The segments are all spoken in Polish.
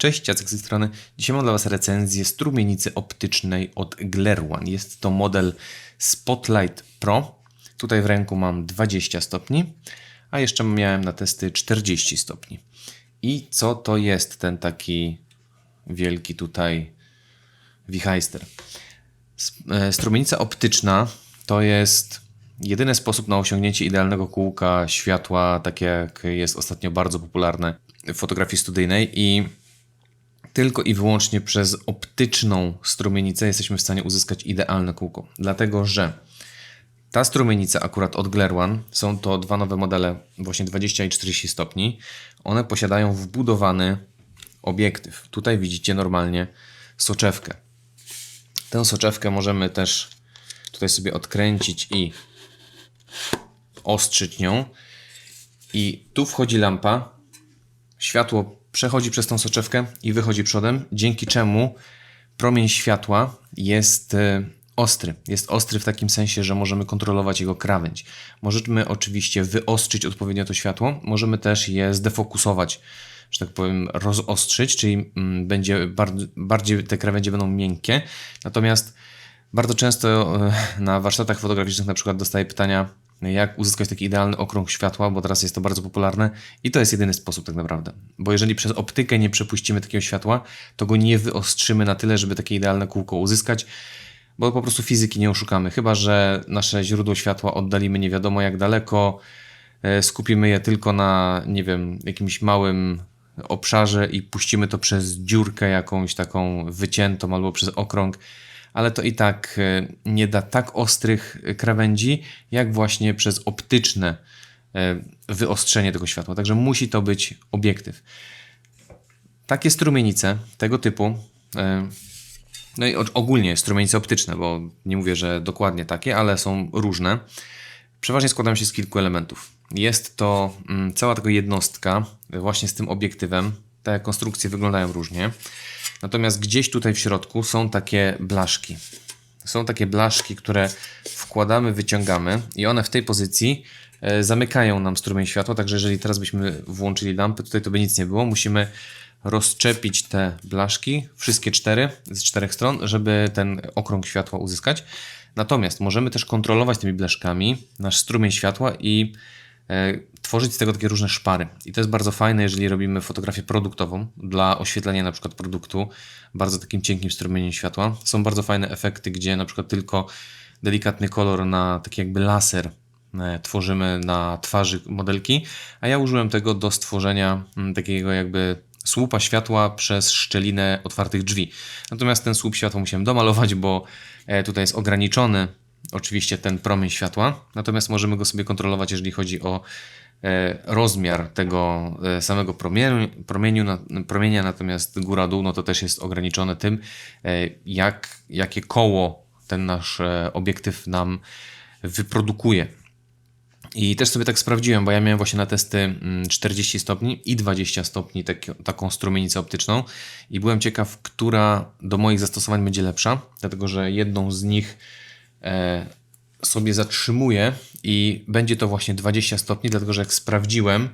Cześć, Jacek z tej strony. Dzisiaj mam dla Was recenzję strumienicy optycznej od Glerwan. Jest to model Spotlight Pro. Tutaj w ręku mam 20 stopni, a jeszcze miałem na testy 40 stopni. I co to jest ten taki wielki tutaj wichajster? E, Strumienica optyczna to jest jedyny sposób na osiągnięcie idealnego kółka światła, takie jak jest ostatnio bardzo popularne w fotografii studyjnej i tylko i wyłącznie przez optyczną strumienicę jesteśmy w stanie uzyskać idealne kółko. Dlatego, że ta strumienica akurat od Glerwan, są to dwa nowe modele, właśnie 20 i 40 stopni. One posiadają wbudowany obiektyw. Tutaj widzicie normalnie soczewkę. Tę soczewkę możemy też tutaj sobie odkręcić i ostrzyć nią. I tu wchodzi lampa, światło przechodzi przez tą soczewkę i wychodzi przodem, dzięki czemu promień światła jest e, ostry. Jest ostry w takim sensie, że możemy kontrolować jego krawędź. Możemy oczywiście wyostrzyć odpowiednio to światło, możemy też je zdefokusować, że tak powiem, rozostrzyć, czyli mm, będzie bar- bardziej te krawędzie będą miękkie. Natomiast bardzo często e, na warsztatach fotograficznych na przykład dostaję pytania, jak uzyskać taki idealny okrąg światła, bo teraz jest to bardzo popularne i to jest jedyny sposób tak naprawdę. Bo jeżeli przez optykę nie przepuścimy takiego światła, to go nie wyostrzymy na tyle, żeby takie idealne kółko uzyskać, bo po prostu fizyki nie oszukamy. Chyba, że nasze źródło światła oddalimy nie wiadomo jak daleko, e, skupimy je tylko na, nie wiem, jakimś małym obszarze i puścimy to przez dziurkę jakąś taką wyciętą albo przez okrąg, ale to i tak e, nie da tak ostrych krawędzi, jak właśnie przez optyczne e, wyostrzenie tego światła. Także musi to być obiektyw. Takie strumienice tego typu, e, no i ogólnie strumienice optyczne, bo nie mówię, że dokładnie takie, ale są różne, przeważnie składają się z kilku elementów. Jest to mm, cała taka jednostka właśnie z tym obiektywem. Te konstrukcje wyglądają różnie. Natomiast gdzieś tutaj w środku są takie blaszki. Są takie blaszki, które wkładamy, wyciągamy i one w tej pozycji e, zamykają nam strumień światła, także jeżeli teraz byśmy włączyli lampę, tutaj to by nic nie było. Musimy rozczepić te blaszki, wszystkie cztery, z czterech stron, żeby ten okrąg światła uzyskać. Natomiast możemy też kontrolować tymi blaszkami nasz strumień światła i tworzyć z tego takie różne szpary. I to jest bardzo fajne, jeżeli robimy fotografię produktową dla oświetlenia na przykład produktu bardzo takim cienkim strumieniem światła. Są bardzo fajne efekty, gdzie na przykład tylko delikatny kolor na taki jakby laser e, tworzymy na twarzy modelki, a ja użyłem tego do stworzenia mm, takiego jakby słupa światła przez szczelinę otwartych drzwi. Natomiast ten słup światła musiałem domalować, bo e, tutaj jest ograniczony oczywiście ten promień światła, natomiast możemy go sobie kontrolować, jeżeli chodzi o e, rozmiar tego e, samego promieniu, promieniu promienia, natomiast góra-dół no to też jest ograniczone tym, e, jak, jakie koło ten nasz obiektyw nam wyprodukuje. I też sobie tak sprawdziłem, bo ja miałem właśnie na testy mm, 40 stopni i 20 stopni tak, taką strumienicę optyczną i byłem ciekaw, która do moich zastosowań będzie lepsza, dlatego że jedną z nich sobie zatrzymuję i będzie to właśnie 20 stopni, dlatego że jak sprawdziłem,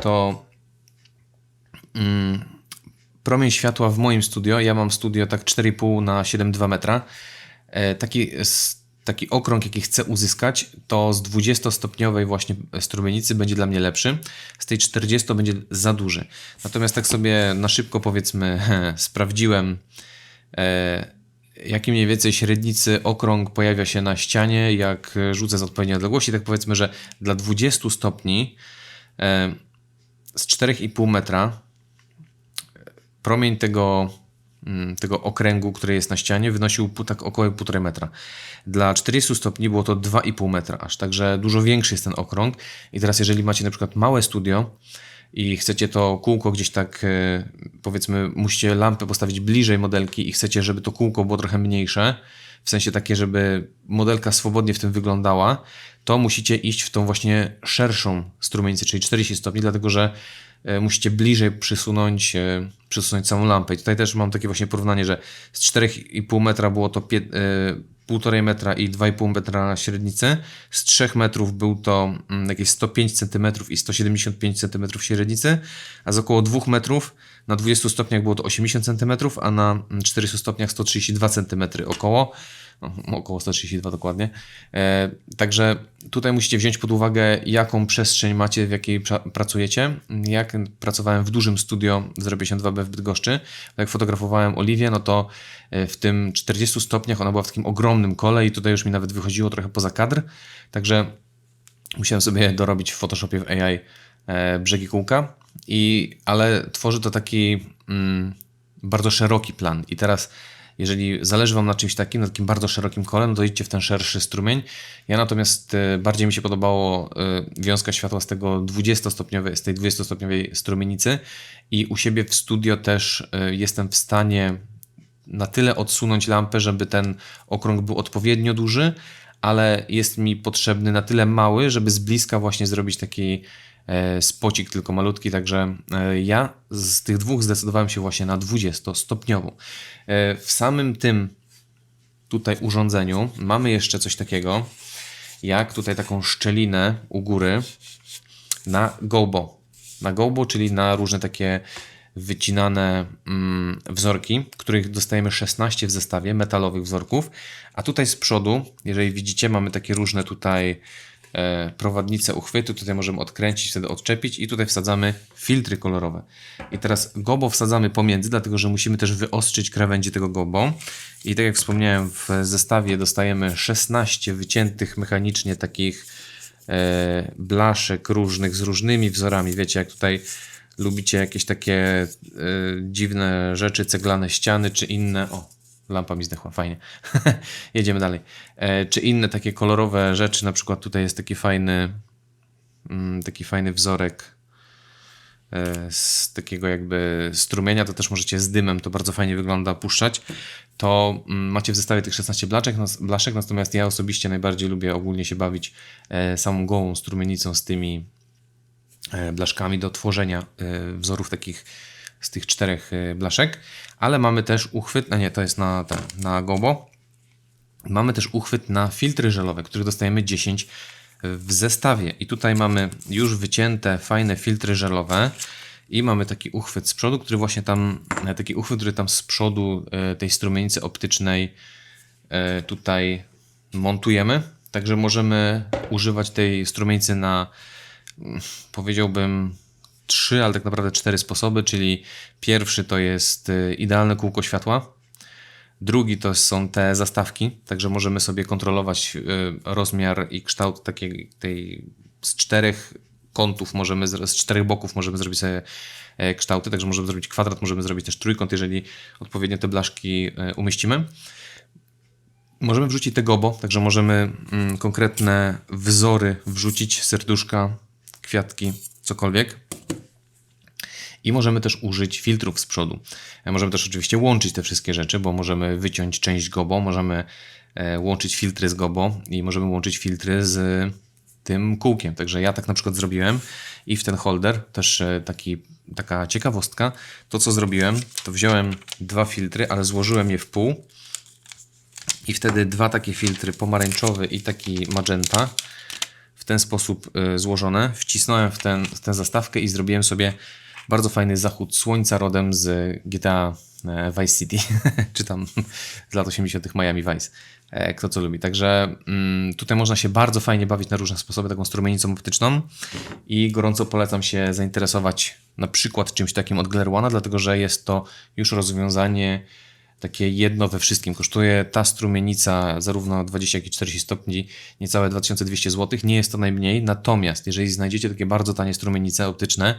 to mm, promień światła w moim studio, ja mam studio tak 4,5 na 7,2 metra, e, taki, taki okrąg, jaki chcę uzyskać, to z 20-stopniowej właśnie strumienicy będzie dla mnie lepszy, z tej 40 będzie za duży. Natomiast tak sobie na szybko powiedzmy sprawdziłem, e, jaki mniej więcej średnicy okrąg pojawia się na ścianie, jak e, rzucę z odpowiedniej odległości, tak powiedzmy, że dla 20 stopni e, z 4,5 metra promień tego, mm, tego okręgu, który jest na ścianie, wynosił tak około 1,5 metra. Dla 40 stopni było to 2,5 metra, aż także dużo większy jest ten okrąg. I teraz, jeżeli macie na przykład małe studio i chcecie to kółko gdzieś tak, e, powiedzmy, musicie lampę postawić bliżej modelki i chcecie, żeby to kółko było trochę mniejsze, w sensie takie, żeby modelka swobodnie w tym wyglądała, to musicie iść w tą właśnie szerszą strumienicę, czyli 40 stopni, dlatego że e, musicie bliżej przysunąć, e, przysunąć samą lampę. I tutaj też mam takie właśnie porównanie, że z 4,5 metra było to 1,5 metra i 2,5 metra średnicy. Z 3 metrów był to mm, jakieś 105 cm i 175 cm średnicy, a z około 2 metrów Na 20 stopniach było to 80 cm, a na 400 stopniach 132 cm około. No, około 132 dokładnie. E, także tutaj musicie wziąć pod uwagę, jaką przestrzeń macie, w jakiej pra pracujecie. Jak pracowałem w dużym studio 052B w Bydgoszczy, jak fotografowałem Oliwię, no to e, w tym 40 stopniach ona była w takim ogromnym kole i tutaj już mi nawet wychodziło trochę poza kadr. Także musiałem sobie dorobić w Photoshopie w AI e, brzegi kółka, i, ale tworzy to taki mm, bardzo szeroki plan. I teraz jeżeli zależy Wam na czymś takim, na takim bardzo szerokim kole, no to idźcie w ten szerszy strumień. Ja natomiast e, bardziej mi się podobało e, wiązka światła z tego 20-stopniowej, z tej 20-stopniowej strumienicy i u siebie w studio też e, jestem w stanie na tyle odsunąć lampę, żeby ten okrąg był odpowiednio duży, ale jest mi potrzebny na tyle mały, żeby z bliska właśnie zrobić taki spocik tylko malutki, także e, ja z tych dwóch zdecydowałem się właśnie na 20-stopniową. E, w samym tym tutaj urządzeniu mamy jeszcze coś takiego, jak tutaj taką szczelinę u góry na gobo. Na gobo, czyli na różne takie wycinane mm, wzorki, których dostajemy 16 w zestawie metalowych wzorków, a tutaj z przodu, jeżeli widzicie, mamy takie różne tutaj E, prowadnicę uchwytu, tutaj możemy odkręcić, wtedy odczepić i tutaj wsadzamy filtry kolorowe. I teraz gobo wsadzamy pomiędzy, dlatego że musimy też wyostrzyć krawędzi tego gobo. I tak jak wspomniałem, w zestawie dostajemy 16 wyciętych mechanicznie takich e, blaszek różnych z różnymi wzorami. Wiecie, jak tutaj lubicie jakieś takie e, dziwne rzeczy, ceglane ściany czy inne. O, Lampa mi zdechła, fajnie. Jedziemy dalej. E, czy inne takie kolorowe rzeczy, na przykład tutaj jest taki fajny, mm, taki fajny wzorek e, z takiego jakby strumienia, to też możecie z dymem, to bardzo fajnie wygląda, puszczać. To mm, macie w zestawie tych 16 blaszek, blaszek, natomiast ja osobiście najbardziej lubię ogólnie się bawić e, samą gołą strumienicą z tymi e, blaszkami do tworzenia e, wzorów takich z tych czterech y, blaszek, ale mamy też uchwyt, a nie, to jest na, ten, na gobo. Mamy też uchwyt na filtry żelowe, których dostajemy 10 w zestawie. I tutaj mamy już wycięte fajne filtry żelowe i mamy taki uchwyt z przodu, który właśnie tam, e, taki uchwyt, który tam z przodu e, tej strumienicy optycznej e, tutaj montujemy. Także możemy używać tej strumienicy na mm, powiedziałbym trzy, ale tak naprawdę cztery sposoby, czyli pierwszy to jest y, idealne kółko światła, drugi to są te zastawki, także możemy sobie kontrolować y, rozmiar i kształt takiej tej z czterech kątów możemy, z czterech boków możemy zrobić sobie e, kształty, także możemy zrobić kwadrat, możemy zrobić też trójkąt, jeżeli odpowiednio te blaszki e, umieścimy. Możemy wrzucić te gobo, także możemy mm, konkretne wzory wrzucić, serduszka, kwiatki, cokolwiek. I możemy też użyć filtrów z przodu. E, możemy też oczywiście łączyć te wszystkie rzeczy, bo możemy wyciąć część gobo, możemy e, łączyć filtry z gobo i możemy łączyć filtry z tym kółkiem. Także ja tak na przykład zrobiłem i w ten holder też e, taki, taka ciekawostka. To co zrobiłem, to wziąłem dwa filtry, ale złożyłem je w pół i wtedy dwa takie filtry, pomarańczowy i taki magenta, w ten sposób złożone, wcisnąłem w, ten, w tę zastawkę i zrobiłem sobie bardzo fajny zachód słońca rodem z GTA e, Vice City, czy tam z lat 80. Miami Vice. E, kto co lubi. Także mm, tutaj można się bardzo fajnie bawić na różne sposoby taką strumienicą optyczną i gorąco polecam się zainteresować na przykład czymś takim od Glare One, dlatego że jest to już rozwiązanie takie jedno we wszystkim. Kosztuje ta strumienica zarówno 20 jak i 40 stopni niecałe 2200 zł. Nie jest to najmniej, natomiast jeżeli znajdziecie takie bardzo tanie strumienice optyczne,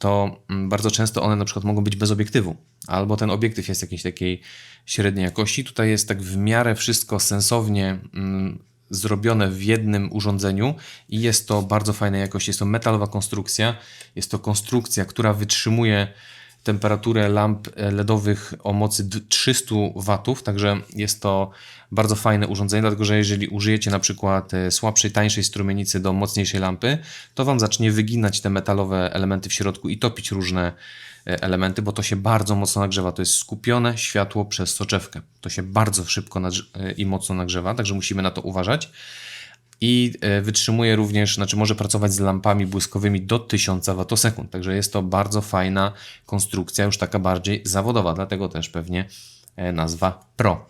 to mm, bardzo często one na przykład mogą być bez obiektywu, albo ten obiektyw jest jakiejś takiej średniej jakości. Tutaj jest tak w miarę wszystko sensownie mm, zrobione w jednym urządzeniu i jest to bardzo fajnej jakości. Jest to metalowa konstrukcja, jest to konstrukcja, która wytrzymuje temperaturę lamp e, LEDowych o mocy 300 W, także jest to bardzo fajne urządzenie, dlatego że jeżeli użyjecie na przykład e, słabszej, tańszej strumienicy do mocniejszej lampy, to Wam zacznie wyginać te metalowe elementy w środku i topić różne e, elementy, bo to się bardzo mocno nagrzewa. To jest skupione światło przez soczewkę. To się bardzo szybko i mocno nagrzewa, także musimy na to uważać. I e, wytrzymuje również, znaczy może pracować z lampami błyskowymi do 1000 Wh. Także jest to bardzo fajna konstrukcja, już taka bardziej zawodowa, dlatego też pewnie e, nazwa Pro.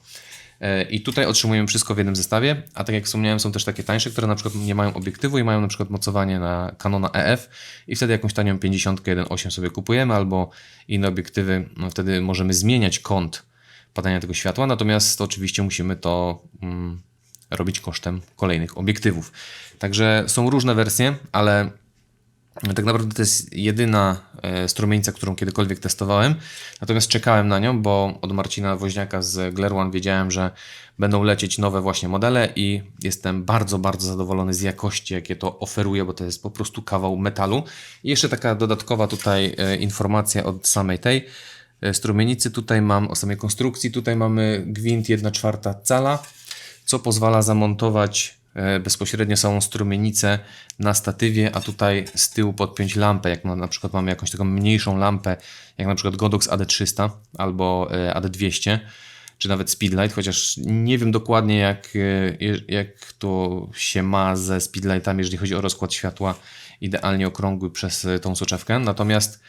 E, I tutaj otrzymujemy wszystko w jednym zestawie, a tak jak wspomniałem, są też takie tańsze, które na przykład nie mają obiektywu i mają na przykład mocowanie na Canona EF i wtedy jakąś tanią 50 1.8 sobie kupujemy albo inne obiektywy, no wtedy możemy zmieniać kąt padania tego światła, natomiast oczywiście musimy to mm, robić kosztem kolejnych obiektywów. Także są różne wersje, ale tak naprawdę to jest jedyna e, strumienica, którą kiedykolwiek testowałem. Natomiast czekałem na nią, bo od Marcina Woźniaka z Glare wiedziałem, że będą lecieć nowe właśnie modele i jestem bardzo, bardzo zadowolony z jakości, jakie to oferuje, bo to jest po prostu kawał metalu. I jeszcze taka dodatkowa tutaj e, informacja od samej tej e, strumienicy. Tutaj mam o samej konstrukcji, tutaj mamy gwint 1 czwarta cala, co pozwala zamontować e, bezpośrednio samą strumienicę na statywie, a tutaj z tyłu podpiąć lampę, jak na, przykład mamy jakąś taką mniejszą lampę, jak na przykład Godox AD300 albo e, AD200, czy nawet Speedlight, chociaż nie wiem dokładnie jak, e, jak to się ma ze Speedlightami, jeżeli chodzi o rozkład światła idealnie okrągły przez tą soczewkę, natomiast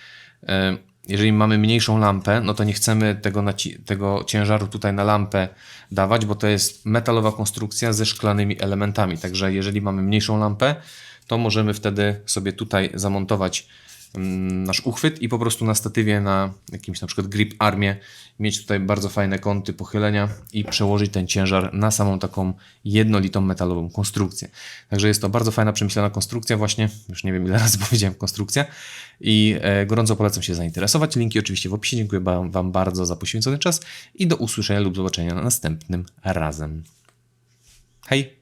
jeżeli mamy mniejszą lampę, no to nie chcemy tego, tego ciężaru tutaj na lampę dawać, bo to jest metalowa konstrukcja ze szklanymi elementami. Także jeżeli mamy mniejszą lampę, to możemy wtedy sobie tutaj zamontować nasz uchwyt i po prostu na statywie na jakimś na przykład grip armie mieć tutaj bardzo fajne kąty pochylenia i przełożyć ten ciężar na samą taką jednolitą metalową konstrukcję. Także jest to bardzo fajna, przemyślana konstrukcja właśnie, już nie wiem ile razy powiedziałem konstrukcja i e, gorąco polecam się zainteresować. Linki oczywiście w opisie. Dziękuję Wam bardzo za poświęcony czas i do usłyszenia lub zobaczenia następnym razem. Hej!